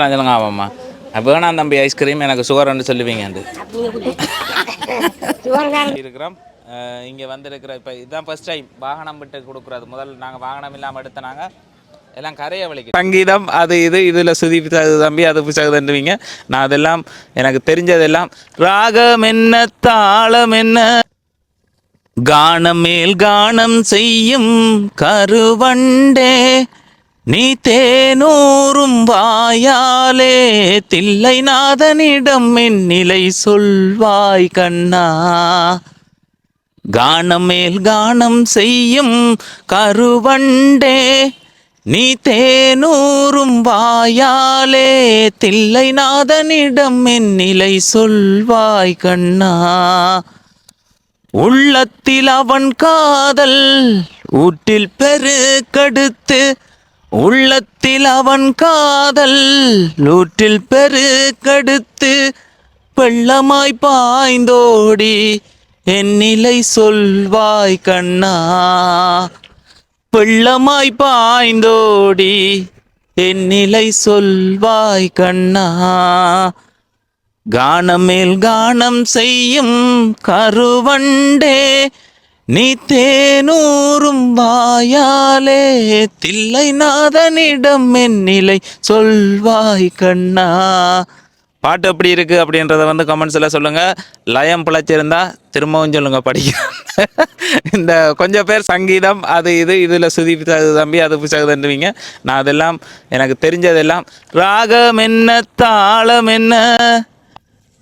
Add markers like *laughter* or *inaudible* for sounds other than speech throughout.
சொல்லுங்க ஆமாம்மா வேணாம் தம்பி ஐஸ்கிரீம் எனக்கு சுகர்னு சொல்லுவீங்க இருக்கிறோம். இங்கே வந்திருக்கிற இப்போ இதுதான் ஃபர்ஸ்ட் டைம் வாகனம் விட்டு கொடுக்குறது. முதல்ல நாங்கள் வாகனம் இல்லாமல் எடுத்தனாங்க. எல்லாம் கரையை வலிக்கு சங்கீதம் அது இது இதில் சுதி பிசகு தம்பி அது பிசகுதுன்றவீங்க நான் அதெல்லாம் எனக்கு தெரிஞ்சதெல்லாம் ராகம் என்ன தாளம் என்ன? கானம் மேல் கானம் செய்யும் கருவண்டே. நீ தேனூரும் வாயாலே தில்லை நாதனிடம் என் நிலை சொல்வாய் கண்ணா. கானம் மேல் கானம் செய்யும் கருவண்டே நீ தேனூரும் வாயாலே தில்லை நாதனிடம் என் நிலை சொல்வாய் கண்ணா. உள்ளத்தில் அவன் காதல் ஊற்றில் பெருக்கெடுத்து உள்ளத்தில் அவன் காதல் லூற்றில் பெருக்கெடுத்து வெள்ளமாய் பாய்ந்தோடி என் நிலை சொல்வாய் கண்ணா வெள்ளமாய் பாய்ந்தோடி என் நிலை சொல்வாய் கண்ணா கானமேல் கானம் செய்யும் கருவண்டே நீ தேனூரும் வாயாலே தில்லை நாதனிடம் என் நிலை சொல்வாய் கண்ணா. பாட்டு எப்படி இருக்கு அப்படின்றத வந்து கமெண்ட்ஸில் சொல்லுங்க. லயம் பிழைச்சிருந்தா திரும்பவும் சொல்லுங்க படிக்க இந்த கொஞ்சம் பேர் சங்கீதம் அது இது இதில் சுதி பிசகு தம்பி அது பிசகுதுன்றவீங்க நான் அதெல்லாம் எனக்கு தெரிஞ்சதெல்லாம் ராகம் என்ன தாளம் என்ன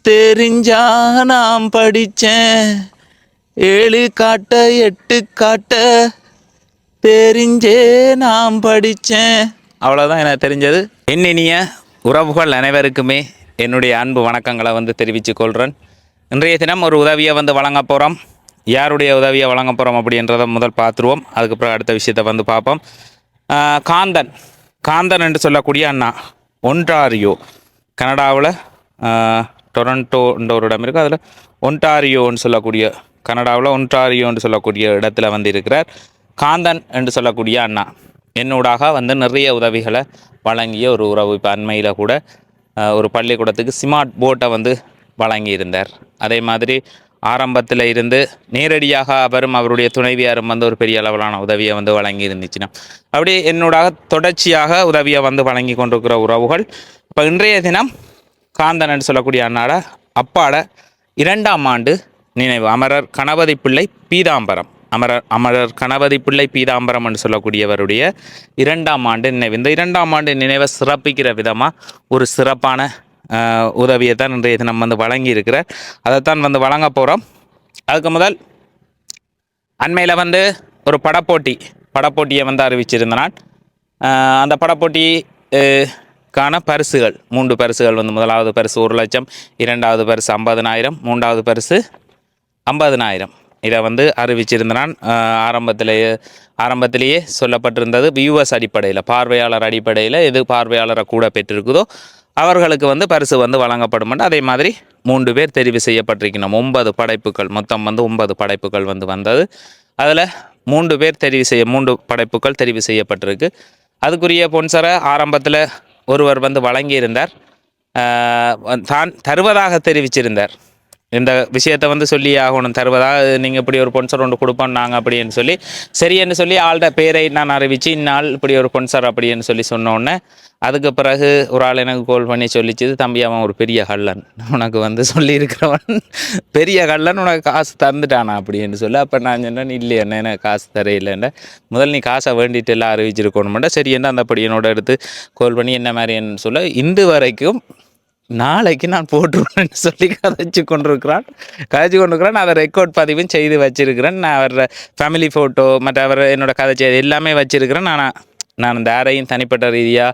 தெரிஞ்சா நான் படிச்சேன். ஏழு காட்ட எட்டு காட்ட தெரிஞ்சே நான் படித்தேன் அவ்வளோதான் எனக்கு தெரிஞ்சது. என்னினிய உறவுகள் அனைவருக்குமே என்னுடைய அன்பு வணக்கங்களை வந்து தெரிவித்துக் கொள்கிறேன் இன்றைய தினம் ஒரு உதவியை வந்து வழங்க போகிறோம் யாருடைய உதவியை வழங்க போகிறோம் அப்படின்றத முதல் பார்த்துருவோம். அதுக்கப்புறம் அடுத்த விஷயத்தை வந்து பார்ப்போம். காந்தன். காந்தன் என்று சொல்லக்கூடிய அண்ணா. ஒன்றாரியோ கனடாவில் டொரண்டோன்ற ஒரு இடம் இருக்குது அதில் ஒன்டாரியோன்னு சொல்லக்கூடிய கனடாவில் ஒன்டாரியோன்னு சொல்லக்கூடிய இடத்துல வந்து இருக்கிறார் காந்தன் என்று சொல்லக்கூடிய அண்ணா என்னூடாக வந்து நிறைய உதவிகளை வழங்கிய ஒரு உறவு இப்போ அண்மையில் கூட ஒரு பள்ளிக்கூடத்துக்கு ஸ்மார்ட் போட்டை வந்து வழங்கியிருந்தார். அதே மாதிரி ஆரம்பத்தில் இருந்து நேரடியாக அவரும் அவருடைய துணைவியாரும் வந்து ஒரு பெரிய அளவிலான உதவியை வந்து வழங்கி இருந்துச்சுன்னா அப்படி என்னோட தொடர்ச்சியாக உதவியை வந்து வழங்கி கொண்டிருக்கிற உறவுகள் இப்போ இன்றைய தினம் காந்தன் சொல்லக்கூடிய அண்ணாட அப்பாட இரண்டாம் ஆண்டு நினைவு. அமரர் கணபதி பிள்ளை பீதாம்பரம். அமரர் அமரர் கணபதி பிள்ளை பீதாம்பரம் என்று சொல்லக்கூடியவருடைய இரண்டாம் ஆண்டு நினைவு. இந்த இரண்டாம் ஆண்டு நினைவை சிறப்பிக்கிற விதமாக ஒரு சிறப்பான உதவியை தான் இன்றைய தினம் வந்து வழங்கி இருக்கிறார் அதைத்தான் வந்து வழங்க போகிறோம் அதுக்கு முதல் அண்மையில் வந்து ஒரு படப்போட்டி படப்போட்டியை வந்து அறிவிச்சிருந்தனான் அந்த படப்போட்டி கான பரிசுகள் மூன்று பரிசுகள் வந்து முதலாவது பரிசு ஒரு லட்சம் இரண்டாவது பரிசு ஐம்பதனாயிரம் மூன்றாவது பரிசு ஐம்பதனாயிரம். இதை வந்து அறிவிச்சிருந்த நான் ஆரம்பத்திலேயே ஆரம்பத்திலேயே சொல்லப்பட்டிருந்தது வியூவர்ஸ் அடிப்படையில் பார்வையாளர் அடிப்படையில் எது பார்வையாளரை கூட பெற்றிருக்குதோ அவர்களுக்கு வந்து பரிசு வந்து வழங்கப்படும் அதே மாதிரி மூன்று பேர் தெரிவு செய்யப்பட்டிருக்கணும். ஒன்பது படைப்புகள் மொத்தம் வந்து ஒன்பது படைப்புகள் வந்து வந்தது. அதில் மூன்று பேர் தெரிவு செய்ய மூன்று படைப்புகள் தெரிவு செய்யப்பட்டிருக்கு. அதுக்குரிய பொன்சரை ஆரம்பத்தில் ஒருவர் வந்து வழங்கியிருந்தார். தான் தருவதாக தெரிவிச்சிருந்தார். இந்த விஷயத்தை வந்து சொல்லி ஆகணும் தருவதா? நீங்கள் இப்படி ஒரு பொன்சர் ஒன்று கொடுப்போம் நாங்கள் அப்படின்னு சொல்லி சரின்னு சொல்லி ஆள்கிட்ட பேரை நான் அறிவித்து இந்நாள் இப்படி ஒரு பொன்சர் அப்படின்னு சொல்லி சொன்னோன்னே அதுக்கு பிறகு ஒரு ஆள் எனக்கு கோல் பண்ணி சொல்லிச்சு தம்பி அவன் ஒரு பெரிய கள்ளன். உனக்கு வந்து சொல்லியிருக்கிறவன் பெரிய கள்ளன் உனக்கு காசு தந்துட்டானா அப்படின்னு சொல்லி அப்போ நான் சொன்னேன் இல்லை என்ன எனக்கு காசு தரையில்லைன்ற முதல் நீ காசை வேண்டிட்டு எல்லாம் அறிவிச்சிருக்கணுமெண்டா சரி என்ன அந்த படியனோட எடுத்து கோல் பண்ணி என்ன மாதிரின்னு சொல்ல. இன்று வரைக்கும் நாளைக்கு நான் போட்டுருவேன்னு சொல்லி கதைச்சு கொண்டிருக்கிறான். கதைச்சு கொண்டிருக்கிறான். அதை ரெக்கார்ட் பதிவும் செய்து வச்சிருக்கிறேன். நான் அவர் ஃபேமிலி ஃபோட்டோ மற்ற அவர் என்னோட கதை செய்தி எல்லாமே வச்சிருக்கிறேன். நான் நான் இந்த யாரையும் தனிப்பட்ட ரீதியாக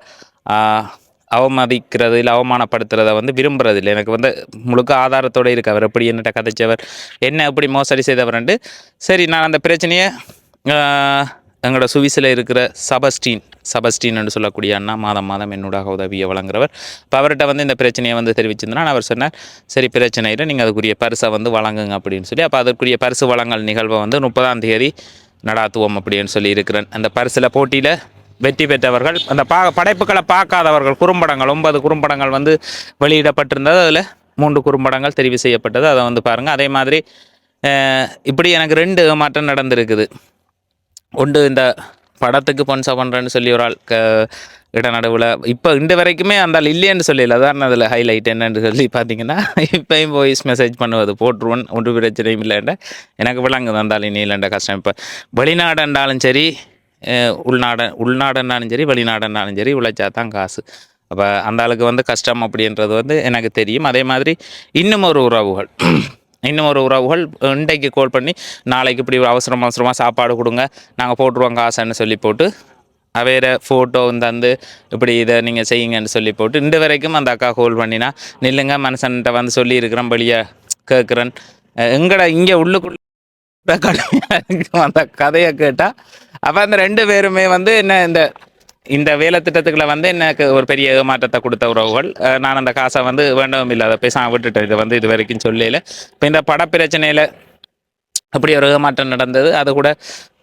அவமதிக்கிறது இல்லை அவமானப்படுத்துறதை வந்து விரும்புறது இல்லை. எனக்கு வந்து முழுக்க ஆதாரத்தோடு இருக்கு. அவர் எப்படி என்னட்ட கதைச்சவர் என்ன எப்படி மோசடி செய்தவர்ன்ட்டு சரி நான் அந்த பிரச்சனையை எங்களோட சுவிஸில் இருக்கிற சபஸ்டீன் சபஸ்டீன் சொல்லக்கூடிய அண்ணா மாதம் மாதம் என்னோடாக உதவியை வழங்குறவர். இப்போ அவர்கிட்ட வந்து இந்த பிரச்சனையை வந்து தெரிவிச்சிருந்தேன் அவர் சொன்னார் சரி பிரச்சனை இல்லை நீங்கள் அதுக்குரிய பரிசை வந்து வழங்குங்க அப்படின்னு சொல்லி அப்போ அதற்குரிய பரிசு வழங்கல் நிகழ்வை வந்து முப்பதாம் தேதி நடாத்துவோம் அப்படின்னு சொல்லி இருக்கிறேன். அந்த பரிசில் போட்டியில் வெற்றி பெற்றவர்கள் அந்த பா படைப்புகளை பார்க்காதவர்கள் குறும்படங்கள் ஒன்பது குறும்படங்கள் வந்து வெளியிடப்பட்டிருந்தது. அதில் மூன்று குறும்படங்கள் தெரிவு செய்யப்பட்டது. அதை வந்து பாருங்கள் அதே மாதிரி இப்படி எனக்கு ரெண்டு மாற்றம் நடந்திருக்குது. ஒன்று இந்த படத்துக்கு பொன்சா பண்ணுறேன்னு சொல்லி ஒரு ஆள் க இடநடுவில் இப்போ இந்த வரைக்குமே அந்த ஆள் இல்லைன்னு சொல்லல அதான் அதில் ஹைலைட் என்னன்னு சொல்லி பார்த்தீங்கன்னா இப்போயும் வாய்ஸ் மெசேஜ் பண்ணுவது போட்டுருவன் ஒன்று பிரச்சனையும் இல்லைன்ற எனக்கு விளங்குது அந்த ஆள் இனி இல்லைன்ற கஷ்டம். இப்போ வெளிநாடுன்றாலும் சரி உள்நாட உள்நாடுன்னாலும் சரி வெளிநாடுன்னாலும் சரி உழைச்சா தான் காசு. அப்போ அந்த ஆளுக்கு வந்து கஷ்டம் அப்படின்றது வந்து எனக்கு தெரியும். அதே மாதிரி இன்னும் ஒரு உறவுகள். இன்னும் ஒரு உறவுகள் இன்றைக்கு கால் பண்ணி நாளைக்கு இப்படி ஒரு அவசரம் அவசரமாக சாப்பாடு கொடுங்க நாங்கள் போட்டுருவோம் காசுன்னு சொல்லி போட்டு வேறு ஃபோட்டோ தந்து இப்படி இதை நீங்கள் செய்யுங்கன்னு சொல்லி போட்டு இன்று வரைக்கும் அந்த அக்கா கால் பண்ணினா நில்லுங்க மனுஷன்கிட்ட வந்து சொல்லியிருக்கிறேன் வெளியே கேட்குறேன். எங்கடா இங்கே உள்ளுக்குள்ள கடுமையாக *laughs* இருக்கும் அந்த கதையை கேட்டால் அப்போ அந்த ரெண்டு பேருமே வந்து என்ன இந்த இந்த வேலை திட்டத்துக்குள்ள வந்து எனக்கு ஒரு பெரிய ஏமாற்றத்தை கொடுத்த உறவுகள் நான் அந்த காசை வந்து வேண்டவும் இல்லாத பேசாம விட்டுட்டேன். இதை வந்து இது வரைக்கும் சொல்லல. இப்போ இந்த பட பிரச்சனையில் அப்படி ஒரு ஏமாற்றம் நடந்தது. அது கூட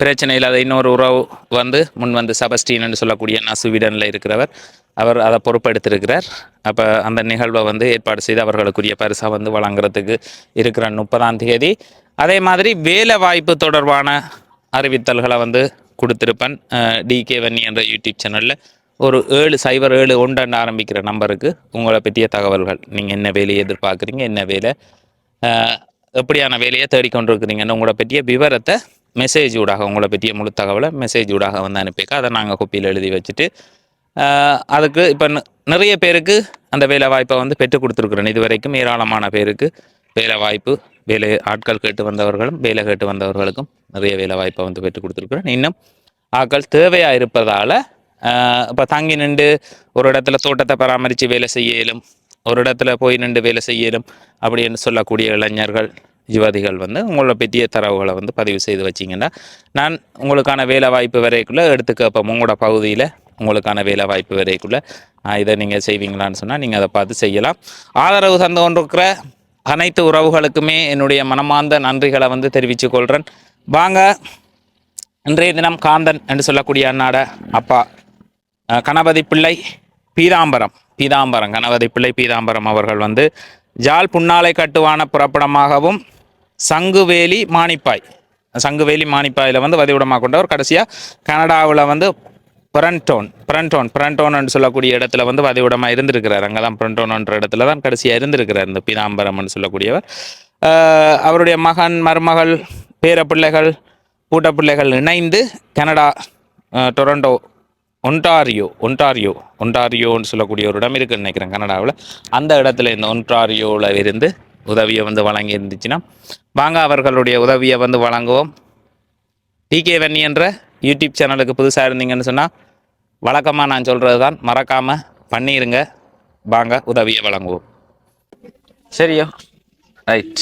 பிரச்சனை இல்லாத இன்னொரு உறவு வந்து முன் வந்து சபஸ்டீன்னு சொல்லக்கூடிய நான் சுவீடனில் இருக்கிறவர். அவர் அதை பொறுப்பெடுத்திருக்கிறார். அப்போ அந்த நிகழ்வை வந்து ஏற்பாடு செய்து அவர்களுக்குரிய பரிசாக வந்து வழங்குறதுக்கு இருக்கிற முப்பதாம் தேதி. அதே மாதிரி வேலை வாய்ப்பு தொடர்பான அறிவித்தல்களை வந்து கொடுத்துருப்பேன் டிகே வன்னி என்ற யூடியூப் சேனலில் ஒரு ஏழு சைபர் ஏழு ஒன்றாண்டு ஆரம்பிக்கிற நம்பருக்கு உங்களை பற்றிய தகவல்கள். நீங்கள் என்ன வேலையை எதிர்பார்க்குறீங்க என்ன வேலை எப்படியான வேலையை தேடிக்கொண்டிருக்கிறீங்கன்னு உங்களை பற்றிய விவரத்தை மெசேஜ் ஊடாக உங்களை பற்றிய முழு தகவலை மெசேஜ் ஊடாக வந்து அனுப்பிக்க அதை நாங்கள் குப்பியில் எழுதி வச்சுட்டு அதுக்கு இப்போ நிறைய பேருக்கு அந்த வேலை வாய்ப்பை வந்து பெற்றுக் கொடுத்துருக்குறேன். இது வரைக்கும் ஏராளமான பேருக்கு வேலை வாய்ப்பு வேலை ஆட்கள் கேட்டு வந்தவர்களும் வேலை கேட்டு வந்தவர்களுக்கும் நிறைய வேலை வாய்ப்பை வந்து பெற்றுக் கொடுத்துருக்குறேன். இன்னும் ஆட்கள் தேவையாக இருப்பதால் இப்போ தங்கி நின்று ஒரு இடத்துல தோட்டத்தை பராமரித்து வேலை செய்யலும் ஒரு இடத்துல போய் நின்று வேலை செய்யலும் அப்படின்னு சொல்லக்கூடிய இளைஞர்கள் யுவதிகள் வந்து உங்களை பெற்றிய தரவுகளை வந்து பதிவு செய்து வச்சிங்கன்னா நான் உங்களுக்கான வேலை வாய்ப்பு வரைக்குள்ளே எடுத்து கேட்பேன் உங்களோட பகுதியில் உங்களுக்கான வேலை வாய்ப்பு வரைக்குள்ளே. இதை நீங்கள் செய்வீங்களான்னு சொன்னால் நீங்கள் அதை பார்த்து செய்யலாம். ஆதரவு தந்து கொண்டிருக்கிற அனைத்து உறவுகளுக்குமே என்னுடைய மனமார்ந்த நன்றிகளை வந்து தெரிவித்து கொள்கிறேன் வாங்க இன்றைய தினம் காந்தன் என்று சொல்லக்கூடிய அண்ணாட அப்பா கணபதி பிள்ளை பீதாம்பரம். பீதாம்பரம் கணபதி பிள்ளை பீதாம்பரம் அவர்கள் வந்து ஜால் புன்னாலை கட்டுவான புறப்படமாகவும் சங்குவேலி மானிப்பாய். சங்குவேலி மானிப்பாயில் வந்து வதிவிடமாக கொண்டவர். கடைசியாக கனடாவில் வந்து பிரண்டோன் பிரண்டோன் பிரண்டோன் சொல்லக்கூடிய இடத்துல வந்து வதிவிடமாக இருந்திருக்கிறார். அங்கே தான் பிரண்டோனன்ற இடத்துல தான் கடைசியாக இருந்திருக்கிறார் இந்த பிதாம்பரம்னு சொல்லக்கூடியவர். அவருடைய மகன் மருமகள் பேரப்பிள்ளைகள் பூட்டப்பிள்ளைகள் இணைந்து கனடா டொரண்டோ ஒன்டாரியோ ஒன்டாரியோ ஒன்டாரியோன்னு சொல்லக்கூடிய ஒரு இடம் இருக்குன்னு நினைக்கிறேன் கனடாவில். அந்த இடத்துல இந்த ஒன்டாரியோவில் இருந்து உதவியை வந்து வழங்கி இருந்துச்சுன்னா வாங்க அவர்களுடைய உதவியை வந்து வழங்குவோம். டிகே வன்னி என்ற யூடியூப் சேனலுக்கு புதுசாக இருந்தீங்கன்னு சொன்னால் வழக்கமாக நான் சொல்கிறது தான் மறக்காமல் பண்ணிடுங்க வாங்க உதவியை வழங்குவோம். சரியோ? ரைட்.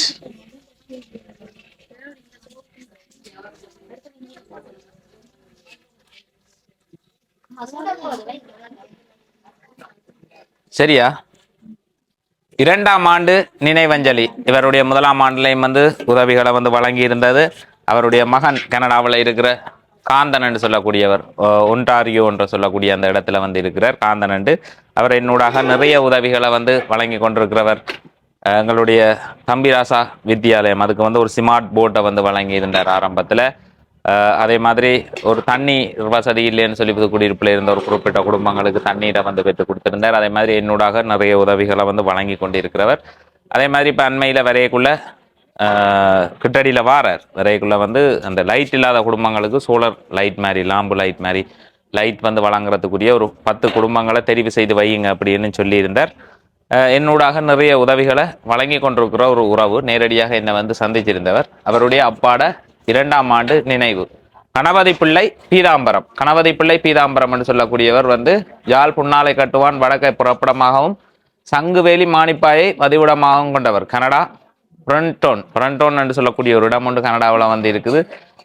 சரியா? இரண்டாம் ஆண்டு நினைவஞ்சலி. இவருடைய முதலாம் ஆண்டுலையும் வந்து உதவிகளை வந்து வழங்கி இருந்தது அவருடைய மகன் கனடாவில் இருக்கிற காந்தன் என்று சொல்லக்கூடியவர் ஒன்டாரியோ என்று சொல்லக்கூடிய அந்த இடத்துல வந்து இருக்கிறார். காந்தன் என்று அவர் என்னூடாக நிறைய உதவிகளை வந்து வழங்கி கொண்டிருக்கிறவர். எங்களுடைய தம்பிராசா வித்யாலயம் அதுக்கு வந்து ஒரு ஸ்மார்ட் போர்ட்டை வந்து வழங்கி இருந்தார் ஆரம்பத்தில் அதே மாதிரி ஒரு தண்ணி வசதி இல்லைன்னு சொல்லி புது குடியிருப்பில் இருந்த ஒரு குறிப்பிட்ட குடும்பங்களுக்கு தண்ணீரை வந்து பெற்று கொடுத்திருந்தார். அதே மாதிரி என்னூடாக நிறைய உதவிகளை வந்து வழங்கி கொண்டிருக்கிறவர். அதே மாதிரி இப்போ அண்மையில் வரையக்குள்ள கிட்டடியில் வாரார். வரையக்குள்ள வந்து அந்த லைட் இல்லாத குடும்பங்களுக்கு சோலர் லைட் மாதிரி லாம்பு லைட் மாதிரி லைட் வந்து வழங்குறதுக்குரிய ஒரு பத்து குடும்பங்களை தெரிவு செய்து வையுங்க அப்படின்னு சொல்லியிருந்தார். என்னூடாக நிறைய உதவிகளை வழங்கி கொண்டிருக்கிற ஒரு உறவு நேரடியாக என்னை வந்து சந்திச்சிருந்தவர் அவருடைய அப்பாட இரண்டாம் ஆண்டு நினைவு. கணபதி பிள்ளை பீதாம்பரம். கணபதி பிள்ளை பீதாம்பரம் என்று சொல்லக்கூடியவர் வந்து யாழ் புன்னாலை கட்டுவான் வடக்கை புறப்படமாகவும் சங்குவேலி மானிப்பாயை மதிவிடமாகவும் கொண்டவர். கனடா பிரண்டோன் பிரண்டோன் என்று சொல்லக்கூடிய ஒரு இடம் ஒன்று கனடாவில் வந்து இருக்குது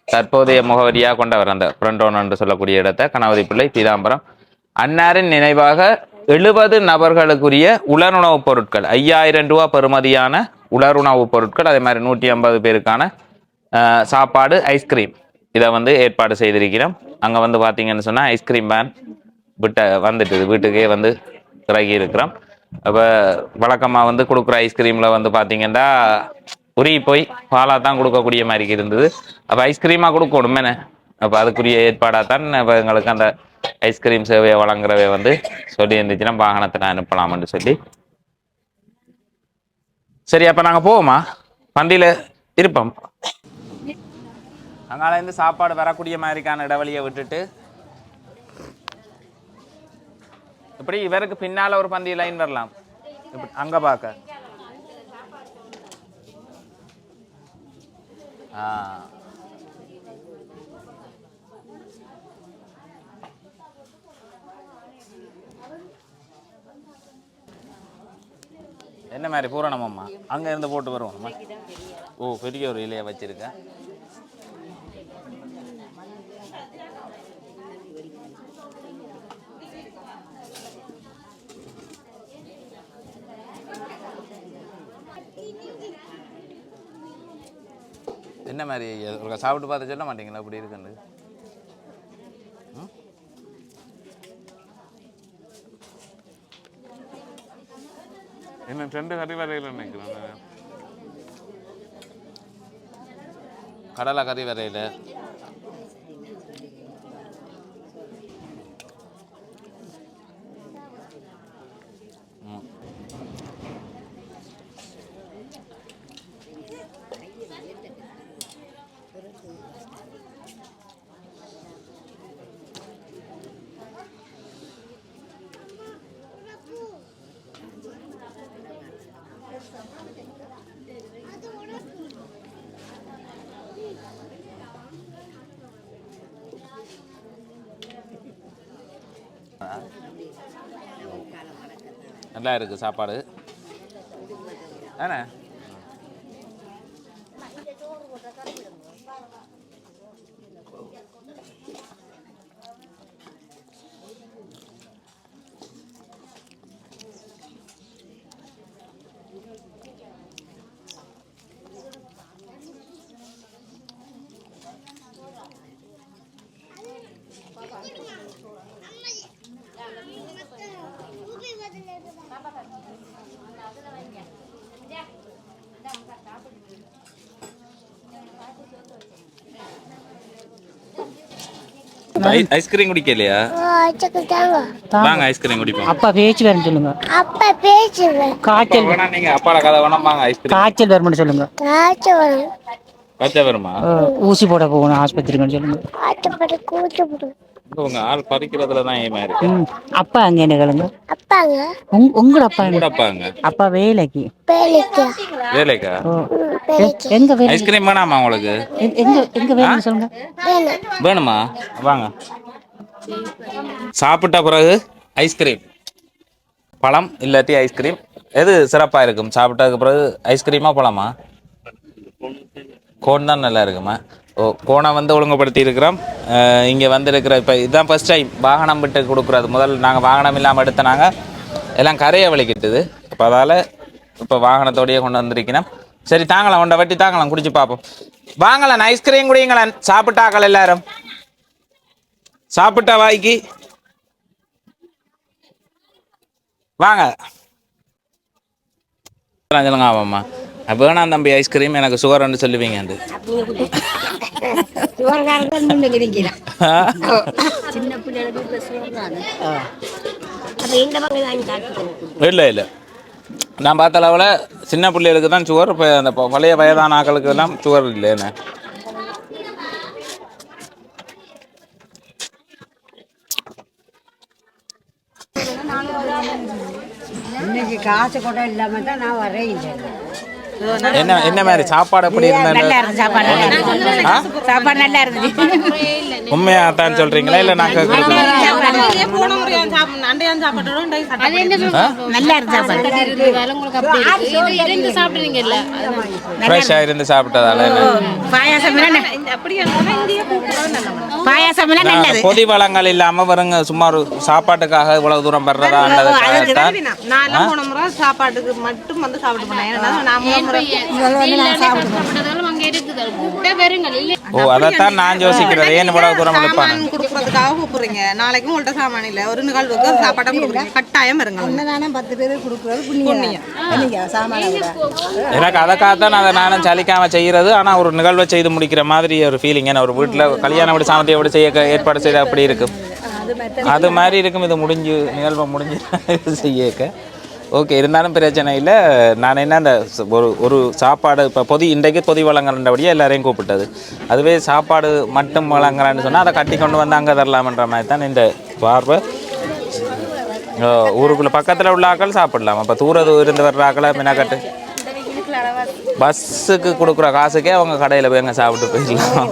தற்போதைய முகவரியாக கொண்டவர் அந்த பிரண்டோன் என்று சொல்லக்கூடிய இடத்தை கணபதி பிள்ளை பீதாம்பரம் அன்னாரின் நினைவாக எழுபது நபர்களுக்குரிய உலருணவுப் பொருட்கள் ஐயாயிரம் ரூபா பெறுமதியான உலருணவுப் பொருட்கள் அதே மாதிரி நூற்றி ஐம்பது பேருக்கான சாப்பாடு ஐஸ்கிரீம் இதை வந்து ஏற்பாடு செய்திருக்கிறோம். அங்கே வந்து பார்த்தீங்கன்னு சொன்னால் ஐஸ்கிரீம் வேன் விட்ட வந்துட்டு வீட்டுக்கே வந்து இறங்கி இருக்கிறோம் அப்போ வழக்கமாக வந்து கொடுக்குற ஐஸ்கிரீமில் வந்து பார்த்தீங்கன்னா உருகி போய் பாலாக தான் கொடுக்கக்கூடிய மாதிரி இருந்தது. அப்போ ஐஸ்கிரீமாக கொடுக்கணும் என்ன? அப்போ அதுக்குரிய ஏற்பாடாக தான் இப்போ எங்களுக்கு அந்த ஐஸ்கிரீம் சேவையை வழங்குறவை வந்து சொல்லி இருந்துச்சுன்னா வாகனத்தை நான் அனுப்பலாம்னு சொல்லி. சரி அப்போ நாங்கள் போவோமா? வண்டியில் இருப்போம். அங்கால இருந்து சாப்பாடு வரக்கூடிய மாதிரிக்கான இடைவெளியை விட்டுட்டு இப்படி இவருக்கு பின்னால் ஒரு பந்தி லைன் வரலாம்? இப்படி அங்கே பார்க்க ஆ. என்ன மாதிரி பூரணமாம்மா அங்கே இருந்து போட்டு வருவோம்மா ஓ பெரிய ஒரு இலையை வச்சுருக்கேன் என்ன மாதிரி? ஒரு சாப்பிட்டு பார்த்து சொல்ல மாட்டீங்களா அப்படி இருக்குன்னு? என்ன ரெண்டு கறி வரையில் நினைக்கிறேன் கடலை கறி வரையில் நல்லா இருக்கு சாப்பாடு. தானே ஐஸ்கிரீம் குடிக்கலையா வாங்க ஐஸ்கிரீம் குடிப்போம். அப்பா பேச்சு வரேன்னு சொல்லுங்க. அப்பா பேசுவேன் காய்ச்சல் வேணா நீங்க அப்பால கதை வேணாம் வாங்க ஐஸ்கிரீம். காய்ச்சல் வரும்னு சொல்லுங்க. காய்ச்சல் வரும். பச்சை வருமா? ஊசி போட போகணும் ஆஸ்பத்திரிக்குன்னு சொல்லுங்க. ஆட்டப்பட கூட்டப்படும் உங்க ஆள் பறிக்கிறதுல தான் ஏமா இருக்கு. அப்பா அங்க என்ன கேளுங்க அப்பாங்க. உங் உங்களோட அப்பா எங்க? கூடப்பாங்க அப்பா வேலைக்கு. வேலைக்கா. எ- எங்க வேலை ஐஸ்கிரீம் வேணாமா உங்களுக்கு? எங்க எங்க வேலைன்னு சொல்லுங்க. வேணும். வேணுமா? வாங்க. சாப்பிட்ட பிறகு ஐஸ்கிரீம். பழம் இல்லாட்டி ஐஸ்கிரீம். எது சிறப்பாக இருக்கும்? சாப்பிட்டதுக்கு பிறகு ஐஸ்கிரீமா பழமா? கோன் தான் நல்லா இருக்குமா? ஓ கோனை வந்து ஒழுங்குபடுத்தி இருக்கிறோம். இங்கே வந்திருக்கிற இப்போ இதுதான் ஃபர்ஸ்ட் டைம் வாகனம் விட்டு கொடுக்குறது. முதல்ல நாங்கள் வாகனம் இல்லாமல் எடுத்தனாங்க எல்லாம் கரையை வலிக்கிட்டுது. இப்போ அதால் இப்போ வாகனத்தோடயே கொண்டு வந்திருக்கிறோம். சரி தாங்கலாம். ஒன்றை வட்டி தாங்கலாம். குடிச்சு பார்ப்போம் வாங்கலாம். ஐஸ்கிரீம் குடிங்களேன் சாப்பிட்டாக்கள் எல்லாரும். சாப்பிட்ட வாய்க்கு. வாங்க. சொல்லுங்க ஆமாம்மா வேணாம் தம்பி ஐஸ்கிரீம் எனக்கு சுகர்னு சொல்லுவீங்க இல்லை இல்லை. நான் பார்த்த அளவில் சின்ன பிள்ளைகளுக்கு தான் சுகர் இப்போ அந்த பழைய வயதான ஆக்களுக்கு எல்லாம் சுகர் இல்லைன்னு இன்னைக்கு காசு கூட இல்லாமல் தான் நான் வரேன் என்ன என்ன மாதிரி சாப்பாடு எப்படி நல்லா இருந்தா இருந்து சாப்பாடு நல்லா இருந்துச்சு. ஆ? சாப்பாடு நல்லா இருந்துச்சு. உண்மையா தான் சொல்றீங்களா? இல்லை நான் கேட்குறது நல்லா இருந்து சாப்பாடு. இருந்து சாப்பிட்டதால? பாயாசம் பொதி வளங்கள் இல்லாம வருங்க சும்மா ஒரு சாப்பாட்டுக்காக இவ்வளவு தூரம் முறை சாப்பாட்டுக்கு மட்டும் வந்து சாப்பிட்டு போனேன். ஓ அதைத்தான் நான் யோசிக்கிறது ஏன் இவ்வளவு தூரம் இழுப்பானு சாமான் கொடுக்கறதுக்காக கூப்பிடுறீங்க. நாளைக்கும் உங்கள்ட்ட சாமான் இல்ல. ஒரு நிகழ்வுக்கு சாப்பாட்டை கொடுக்குறீங்க. கட்டாயம் இருங்க தானே பத்து பேர் கொடுக்குறது? புண்ணியம். நீங்க சாமான விட எனக்கு அதுக்காகத்தான் அதை நானும் சலிக்காம செய்யறது. ஆனா ஒரு நிகழ்வை செய்து முடிக்கிற மாதிரி ஒரு ஃபீலிங் ஒரு வீட்டில் கல்யாணம் வீடு சாமத்தியை விட செய்ய ஏற்பாடு செய்த அப்படி இருக்கும் அது மாதிரி இருக்கும். இது முடிஞ்சு நிகழ்வை முடிஞ்சு இது செய்யக்க. ஓகே இருந்தாலும் பிரச்சனை இல்லை. நான் என்ன அந்த ஒரு ஒரு சாப்பாடு இப்போ பொதி இன்றைக்கு பொதி வழங்குறபடியே எல்லாரையும் கூப்பிட்டது. அதுவே சாப்பாடு மட்டும் வழங்குறான்னு சொன்னால் அதை கட்டி கொண்டு வந்து அங்கே தரலாமன்ற மாதிரி தான் இந்த பார்வை. ஊருக்குள்ள பக்கத்தில் உள்ள ஆக்கள் சாப்பிடலாம். அப்போ தூர இருந்து வர்ற ஆக்களை மினக்கட்டு. பஸ்ஸுக்கு கொடுக்குற காசுக்கே அவங்க கடையில் போய் அங்கே சாப்பிட்டு போயிடலாம்.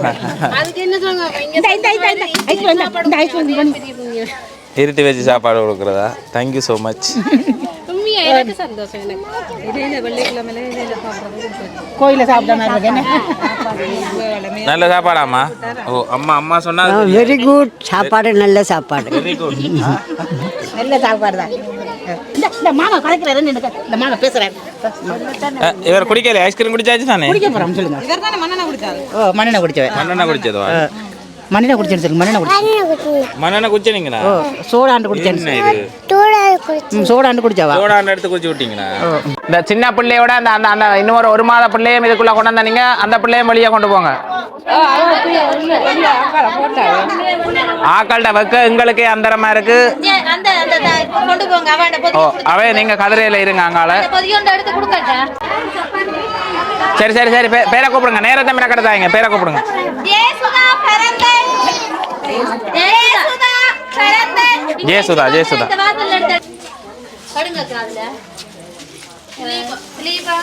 இருட்டி வச்சு சாப்பாடு கொடுக்குறதா? தேங்க்யூ ஸோ மச் உண்மையா எனக்கு சந்தோஷம் எனக்கு. கோயில சாப்பிட்ட மாதிரி இருக்கேன் நல்ல சாப்பாடாம்மா? ஓ அம்மா அம்மா சொன்னா வெரி குட் சாப்பாடு நல்ல சாப்பாடு. வெரி குட் நல்ல சாப்பாடு தான். இந்த மாமா கலக்கிறாரு இந்த மாமா பேசுறாரு இவர் குடிக்கல ஐஸ்கிரீம் குடிச்சாச்சு தானே? குடிக்க போறோம் சொல்லுங்க. இவர் தானே மண்ணெண்ணெய் குடிச்சாரு? ஓ மண்ணெண்ணெய் குடிச்சவன். மண்ணெண்ணெய் குடிச்சதுவா? மண்ணெண்ணெய் குடிச்சேன்னு சொல்லுங்க மண்ணெண்ணெய் குடிச்சு மண்ணெண்ணெய் குடிச்சீங்களா ஓ சோடாண்டு குடிச்சேன்னு சோடாண்டு குடிச்சவா? சோடான்னு எடுத்து குடிச்சு விட்டீங்களா? இந்த சின்ன பிள்ளையோட அந்த அந்த அந்த இன்னொரு ஒரு மாத பிள்ளையும் இதுக்குள்ள கொண்டு வந்தீங்க அந்த பிள்ளையும் வெளியே கொண்டு போங்க. ஆக்கள்கிட்ட வைக்க எங்களுக்கே அந்தரமா இருக்கு. அந்த அந்த கொண்டு போங்க அவன் ஓ அவே நீங்க கதிரையில இருங்க அங்கால சரி சரி சரி பே- பேரை கூப்பிடுங்க. நேரத்தை மேல கிடத்தாங்க பேரை கூப்பிடுங்க. ஜெயசுதா ஜெயசுதா கடுங்க காதுல திலீபா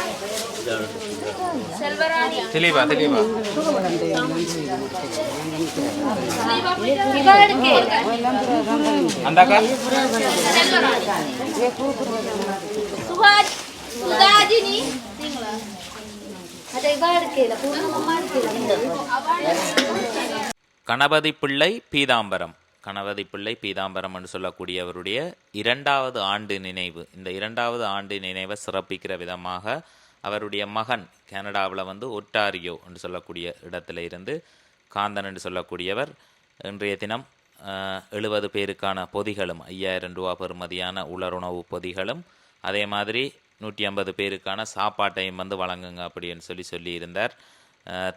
செல்வராணி. திலீபா திலீபா. இவா எடுக்கு அந்த அக்கா சுஹாஜ் சுதாஜினி நீங்களா அதை இவா எடுக்கல பூர்ணமா எடுக்கல கணபதி பிள்ளை பீதாம்பரம். கணபதி பிள்ளை பீதாம்பரம் என்று சொல்லக்கூடியவருடைய இரண்டாவது ஆண்டு நினைவு. இந்த இரண்டாவது ஆண்டு நினைவை சிறப்பிக்கிற விதமாக அவருடைய மகன் கனடாவில் வந்து ஒட்டாரியோ என்று சொல்லக்கூடிய இடத்துல இருந்து காந்தன் என்று சொல்லக்கூடியவர் இன்றைய தினம் எழுபது பேருக்கான பொதிகளும் ஐயாயிரம் ரூபா பெறுமதியான உலருணவு பொதிகளும் அதே மாதிரி நூற்றி ஐம்பது பேருக்கான சாப்பாட்டையும் வந்து வழங்குங்க அப்படின்னு சொல்லி சொல்லியிருந்தார்.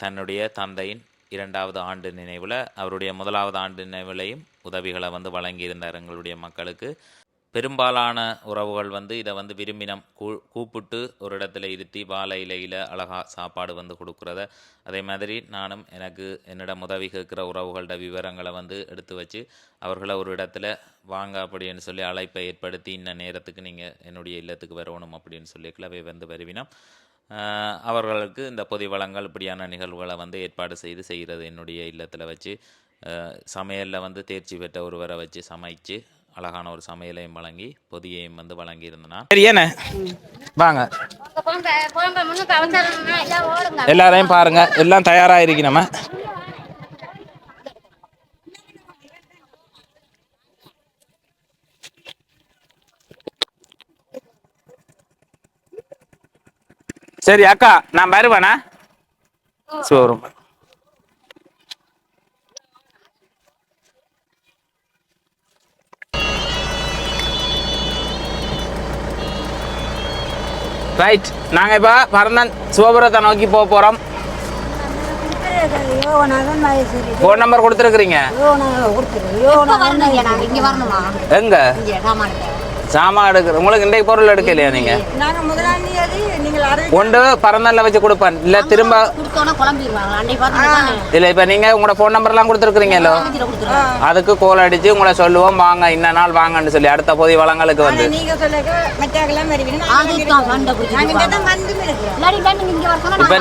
தன்னுடைய தந்தையின் இரண்டாவது ஆண்டு நினைவில் அவருடைய முதலாவது ஆண்டு நினைவிலையும் உதவிகளை வந்து வழங்கியிருந்தார் எங்களுடைய மக்களுக்கு. பெரும்பாலான உறவுகள் வந்து இதை வந்து விரும்பினம் கூ கூப்பிட்டு ஒரு இடத்துல இருத்தி வாழை இலையில் அழகாக சாப்பாடு வந்து கொடுக்குறத அதே மாதிரி நானும் எனக்கு என்னிடம் உதவி கேட்குற உறவுகளோட விவரங்களை வந்து எடுத்து வச்சு அவர்களை ஒரு இடத்துல வாங்க அப்படின்னு சொல்லி அழைப்பை ஏற்படுத்தி இன்ன நேரத்துக்கு நீங்கள் என்னுடைய இல்லத்துக்கு வரணும் அப்படின்னு சொல்லி கிளவை வந்து வருவினோம். அவர்களுக்கு இந்த பொதி வளங்கள் இப்படியான நிகழ்வுகளை வந்து ஏற்பாடு செய்து செய்கிறது என்னுடைய இல்லத்தில் வச்சு. சமையலில் வந்து தேர்ச்சி பெற்ற ஒருவரை வச்சு சமைச்சு அழகான ஒரு சமையலையும் வழங்கி பொதியையும் வந்து வழங்கியிருந்தேன். சரி என்ன? வாங்க. எல்லாரையும் பாருங்க. எல்லாம் தயாராக இருக்கு நம்ம சரி அக்கா நான் வருவேனா? ஷோரூம் ரைட் நாங்கள் இப்போ பரந்தன் சிவபுரத்தை நோக்கி போக போகிறோம் ஃபோன் நம்பர் கொடுத்துருக்குறீங்க? இங்க வரணுமா? எங்க? சாமான் எடுக்கிற உங்களுக்கு இன்றைக்கு பொருள் எடுக்கலையா நீங்க? ஒன்று பரந்தல்ல வச்சு கொடுப்பேன். இல்ல திரும்ப இல்ல இப்ப நீங்க உங்களோட ஃபோன் நம்பர்லாம் கொடுத்துருக்குறீங்களோ அதுக்கு கோல் அடிச்சு உங்களை சொல்லுவோம் வாங்க இந்த நாள் வாங்கன்னு சொல்லி அடுத்த பொதி வளங்களுக்கு வந்து. இப்ப